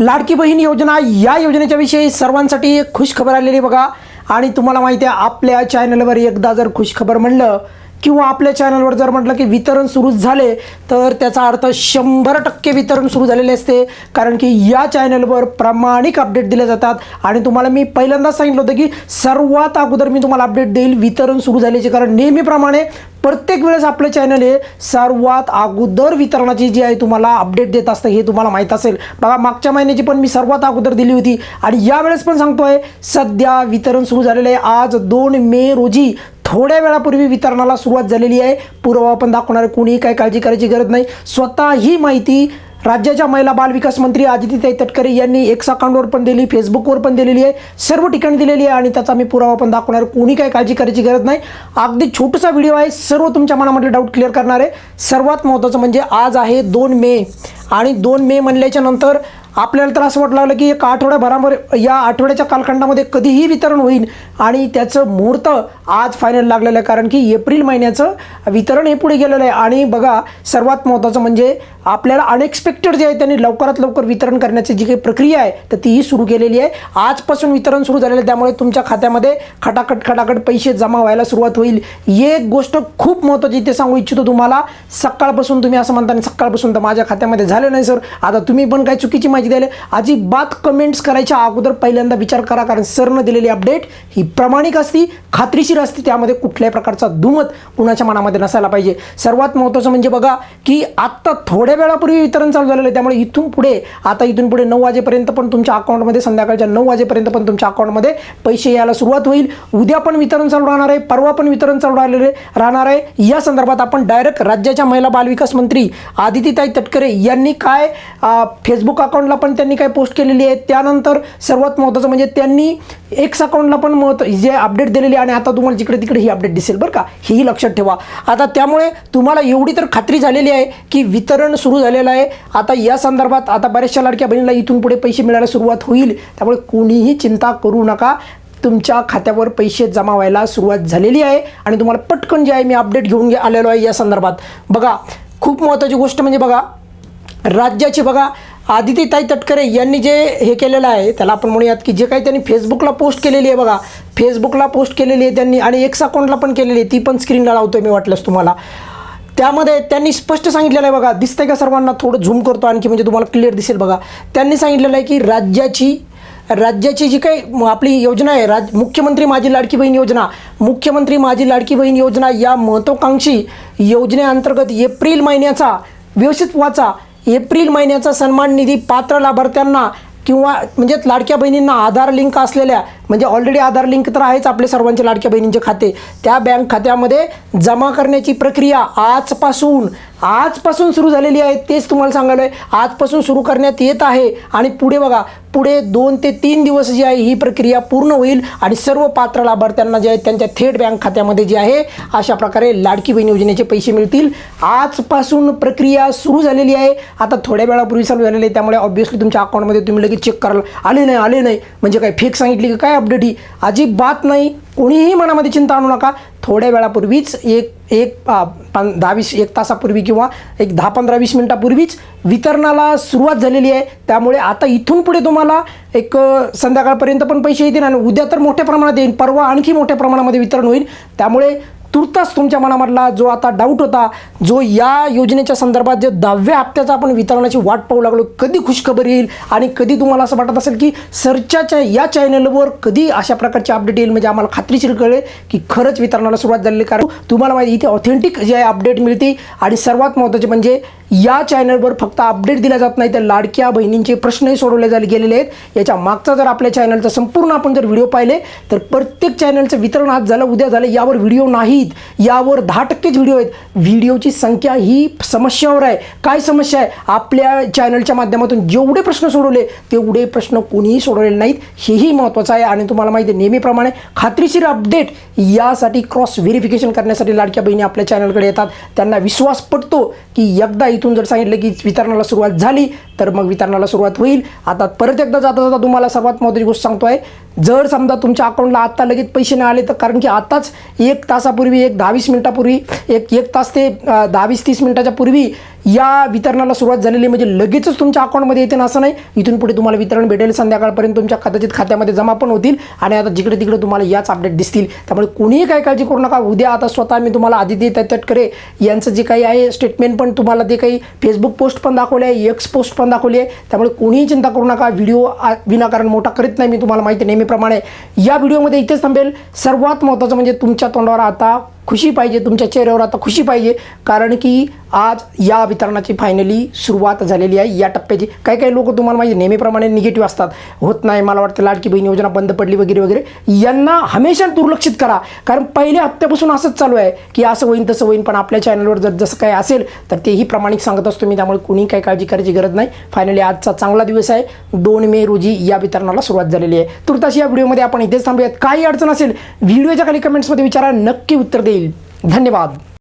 लाडकी बहीण योजना या योजनेच्या विषयी सर्वांसाठी एक खुश खबर आलेली आहे बघा. आणि तुम्हाला माहिती आहे आपल्या चॅनलवर एकदा जर खुश खबर म्हणलं किंवा आपल्या चॅनलवर जर म्हटलं की वितरण सुरू झाले तर त्याचा अर्थ शंभर टक्के वितरण सुरू झालेले असते. कारण की या चॅनलवर प्रामाणिक अपडेट दिले जातात. आणि तुम्हाला मी पहिल्यांदाच सांगितलं होतं की सर्वात अगोदर मी तुम्हाला अपडेट देईल वितरण सुरू झाल्याचे. कारण नेहमीप्रमाणे प्रत्येक वेळेस आपलं चॅनल हे सर्वात अगोदर वितरणाची जी आहे तुम्हाला अपडेट देत असतं हे तुम्हाला माहीत असेल. बघा मागच्या महिन्याची पण मी सर्वात अगोदर दिली होती. आणि यावेळेस पण सांगतो आहे सध्या वितरण सुरू झालेलं आहे. आज दोन मे रोजी थोड्या वेळापूर्वी वितरणाला सुरुवात झालेली आहे. पुरावा पण दाखवणार कोणीही काही काळजी करायची गरज नाही. स्वतः ही माहिती राज्याच्या महिला बाल विकास मंत्री आदित्यताई तटकरे यांनी एक्स अकाउंटवर पण दिली फेसबुकवर पण दिलेली आहे. सर्व ठिकाणी दिलेली आहे आणि त्याचा मी पुरावा पण दाखवणार कोणी काही काळजी करायची गरज नाही. अगदी छोटासा व्हिडिओ आहे. सर्व तुमच्या मनामधले डाऊट क्लिअर करणार आहे. सर्वात महत्त्वाचं म्हणजे आज आहे दोन मे. आणि दोन मे म्हणल्याच्या नंतर आपल्याला तर असं वाटलं लागलं की एक आठवड्याभरावर या आठवड्याच्या कालखंडामध्ये कधीही वितरण होईल. आणि त्याचं मुहूर्त आज फायनल लागलेलं आहे कारण की एप्रिल महिन्याचं वितरण हे पुढे गेलेलं आहे. आणि बघा सर्वात महत्त्वाचं म्हणजे आपल्याला अनएक्सपेक्टेड जे आहे त्यांनी लवकरात लवकर वितरण करण्याची जी काही प्रक्रिया आहे तर तीही सुरू केलेली आहे. आजपासून वितरण सुरू झालेलं आहे त्यामुळे तुमच्या खात्यामध्ये खटाखट खटाखट पैसे जमा व्हायला सुरुवात होईल. एक गोष्ट खूप महत्त्वाची इथे सांगू इच्छितो तुम्हाला सकाळपासून तुम्ही असं म्हणता सकाळपासून तर माझ्या खात्यामध्ये झालं नाही सर. आता तुम्ही पण काही चुकीची माहिती द्यायला अजिबात कमेंट्स करायच्या अगोदर पहिल्यांदा विचार करा कारण सरनं दिलेली अपडेट ही प्रामाणिक असती खात्रीशीर असते त्यामध्ये कुठल्याही प्रकारचा दुमत कुणाच्या मनामध्ये नसायला पाहिजे. सर्वात महत्त्वाचं म्हणजे बघा की आत्ता थोड्या वेळापूर्वी वितरण चालू झालेलं आहे त्यामुळे इथून पुढे आता इथून पुढे नऊ वाजेपर्यंत पण तुमच्या अकाउंटमध्ये संध्याकाळच्या नऊ वाजेपर्यंत पण तुमच्या अकाउंटमध्ये पैसे यायला सुरुवात होईल. उद्या पण वितरण चालू राहणार आहे परवा पण वितरण चालू राहिलेले राहणार आहे. या संदर्भात आपण डायरेक्ट राज्याच्या महिला बालविकास मंत्री आदितीताई तटकरे यांनी काय फेसबुक अकाउंटला पण त्यांनी काय पोस्ट केलेली आहे. त्यानंतर सर्वात महत्त्वाचं म्हणजे त्यांनी एक्स अकाउंटला पण महत्त्व जे अपडेट दिलेली आहे आणि आता तुम्हाला जिकडे तिकडे ही अपडेट दिसेल बरं का हेही लक्षात ठेवा. आता त्यामुळे तुम्हाला एवढी तर खात्री झालेली आहे की वितरण सुरू झालेलं आहे. आता या संदर्भात आता बऱ्याचशा लाडक्या बहिणीला इथून पुढे पैसे मिळायला सुरुवात होईल. त्यामुळे कोणीही चिंता करू नका. तुमच्या खात्यावर पैसे जमा व्हायला सुरुवात झालेली आहे आणि तुम्हाला पटकन जे आहे मी अपडेट घेऊन आलेलो आहे या संदर्भात. बघा खूप महत्त्वाची गोष्ट म्हणजे बघा राज्याची बघा आदितीताई तटकरे यांनी जे हे केलेलं आहे त्याला आपण म्हणूयात की जे काही त्यांनी फेसबुकला पोस्ट केलेली आहे बघा फेसबुकला पोस्ट केलेली आहे त्यांनी आणि एक्स अकाउंटला पण केलेली आहे ती पण स्क्रीनला लावतोय मी वाटलंस तुम्हाला. त्यामध्ये त्यांनी स्पष्ट सांगितलेलं आहे बघा दिसतंय का सर्वांना? थोडं झूम करतो आणखी म्हणजे तुम्हाला क्लिअर दिसेल बघा. त्यांनी सांगितलेलं आहे की राज्याची राज्याची जी काही आपली योजना आहे राज मुख्यमंत्री माझी लाडकी बहीण योजना मुख्यमंत्री माझी लाडकी बहीण योजना या महत्त्वाकांक्षी योजनेअंतर्गत एप्रिल महिन्याचा व्यवस्थित वाचा. एप्रिल महिन्याचा सन्मान निधी पात्र लाभार्थ्यांना किंवा म्हणजे लाडक्या बहिणींना आधार लिंक असलेल्या म्हणजे ऑलरेडी आधार लिंक तर आहेच आपले सर्वांचे लाडक्या बहिणींचे खाते त्या बँक खात्यामध्ये जमा करण्याची प्रक्रिया आजपासून आजपासून सुरू झालेली आहे तेच तुम्हाला सांगायला आहे आजपासून सुरू करण्यात येत आहे. आणि पुढे बघा पुढे दोन ते तीन दिवस जी आहे ही प्रक्रिया पूर्ण होईल. आणि सर्व पात्र लाभार्थ्यांना जे आहे त्यांच्या थेट बँक खात्यामध्ये जे आहे अशा प्रकारे लाडकी बहीण योजनेचे पैसे मिळतील. आजपासून प्रक्रिया सुरू झालेली आहे. आता थोड्या वेळापूर्वी चालू झालेली आहे त्यामुळे ऑब्व्हियसली तुमच्या अकाउंटमध्ये तुम्ही लगेच चेक कराल. आले नाही आले नाही. म्हणजे काय फेक सांगितली की काय अपडेट ही? अजिबात नाही. कोणीही मनामध्ये चिंता आणू नका. थोड्या वेळापूर्वीच एक एक आ, पं दहा वीस एक तासापूर्वी किंवा एक दहा पंधरा वीस मिनटापूर्वीच वितरणाला सुरुवात झालेली आहे. त्यामुळे आता इथून पुढे तुम्हाला एक संध्याकाळपर्यंत पण पैसे येतील आणि उद्या तर मोठ्या प्रमाणात येईल. परवा आणखी मोठ्या प्रमाणामध्ये वितरण होईल. त्यामुळे तुर्तास तुमच्या मनामधला जो आता डाऊट होता जो या योजनेच्या संदर्भात जे दहाव्या हप्त्याचा आपण वितरणाची वाट पाहू लागलो कधी खुशखबर येईल आणि कधी तुम्हाला असं वाटत असेल की सरच्या या चॅनलवर कधी अशा प्रकारचे अपडेट येईल? म्हणजे आम्हाला खात्रीशीर कळेल की खरंच वितरणाला सुरुवात झालेली. आहे. कारण तुम्हाला माहिती इथे ऑथेंटिक जे आहे अपडेट मिळते आणि सर्वात महत्त्वाचे म्हणजे या चॅनलवर फक्त अपडेट दिला जात नाही तर लाडक्या बहिणींचे प्रश्नही सोडवले झाले गेलेले आहेत. याच्या मागचा जर आपल्या चॅनलचा संपूर्ण आपण जर व्हिडिओ पाहिले तर प्रत्येक चॅनलचं वितरण आज झालं उद्या झालं यावर व्हिडिओ नाही. नाहीत यावर दहा टक्केच व्हिडिओ आहेत. व्हिडिओची संख्या ही समस्यावर आहे. काय समस्या आहे? आपल्या चॅनलच्या माध्यमातून जेवढे प्रश्न सोडवले तेवढे प्रश्न कोणीही सोडवलेले नाहीत. हेही महत्त्वाचं आहे आणि तुम्हाला माहिती आहे नेहमीप्रमाणे खात्रीशीर अपडेट यासाठी क्रॉस व्हेरिफिकेशन करण्यासाठी लाडक्या बहिणी आपल्या चॅनलकडे येतात. त्यांना विश्वास पडतो की एकदा इथून जर सांगितलं की वितरणाला सुरुवात झाली तर मग वितरणाला सुरुवात होईल. आता परत एकदा जाता जाता तुम्हाला सर्वात महत्त्वाची गोष्ट सांगतोय जर समजा तुमच्या अकाउंटला आत्ता लगेच पैसे नाही आले तर कारण की आत्ताच एक तासापूर्वी एक दहावीस मिनटापूर्वी मिनिटापूर्वी एक एक तास ते दहावीस तीस मिनिटाच्या पूर्वी या वितरणाला सुरुवात झालेली म्हणजे लगेचच तुमच्या अकाउंटमध्ये येते ना असं नाही. इथून पुढे तुम्हाला वितरण भेटेल संध्याकाळपर्यंत तुमच्या कदाचित खात्यामध्ये जमा पण होतील आणि आता जिकडे तिकडे तुम्हाला याच अपडेट दिसतील. त्यामुळे कोणीही काही काळजी करू नका. उद्या आता स्वतः मी तुम्हाला आदित्य तटकरे यांचं जे काही आहे स्टेटमेंट पण तुम्हाला ते काही फेसबुक पोस्ट पण दाखवले आहे एक्स पोस्ट पण दाखवली आहे. त्यामुळे कोणीही चिंता करू नका. व्हिडिओ आ- विनाकारण मोठा करीत नाही मी तुम्हाला माहिती नेहमीप्रमाणे. या व्हिडिओमध्ये इथेच थांबेल. सर्वात महत्त्वाचं म्हणजे तुमच्या तोंडावर आता खुशी पाहिजे तुमच्या चेहऱ्यावर आता खुशी पाहिजे. कारण की आज या वितरणाची फायनली सुरुवात झालेली आहे. या टप्प्याची काही काही लोक तुम्हाला माहिती नेहमीप्रमाणे निगेटिव्ह असतात. होत नाही मला वाटतं लाडकी बहीण योजना बंद पडली वगैरे वगैरे. यांना हमेशा दुर्लक्षित करा. कारण पहिल्या हप्त्यापासून असंच चालू आहे की असं होईन तसं होईन. पण आपल्या चॅनलवर जर जसं काही असेल तर तेही प्रामाणिक सांगत असतो मी. त्यामुळे कुणी काही काळजी करायची गरज नाही. फायनली आजचा चांगला दिवस आहे. दोन मे रोजी या वितरणाला सुरुवात झालेली आहे. तुर्ताशी या व्हिडिओमध्ये आपण इथेच थांबूयात. काही अडचण असेल व्हिडिओच्या खाली कमेंट्समध्ये विचारा. नक्की उत्तर येईल धन्यवाद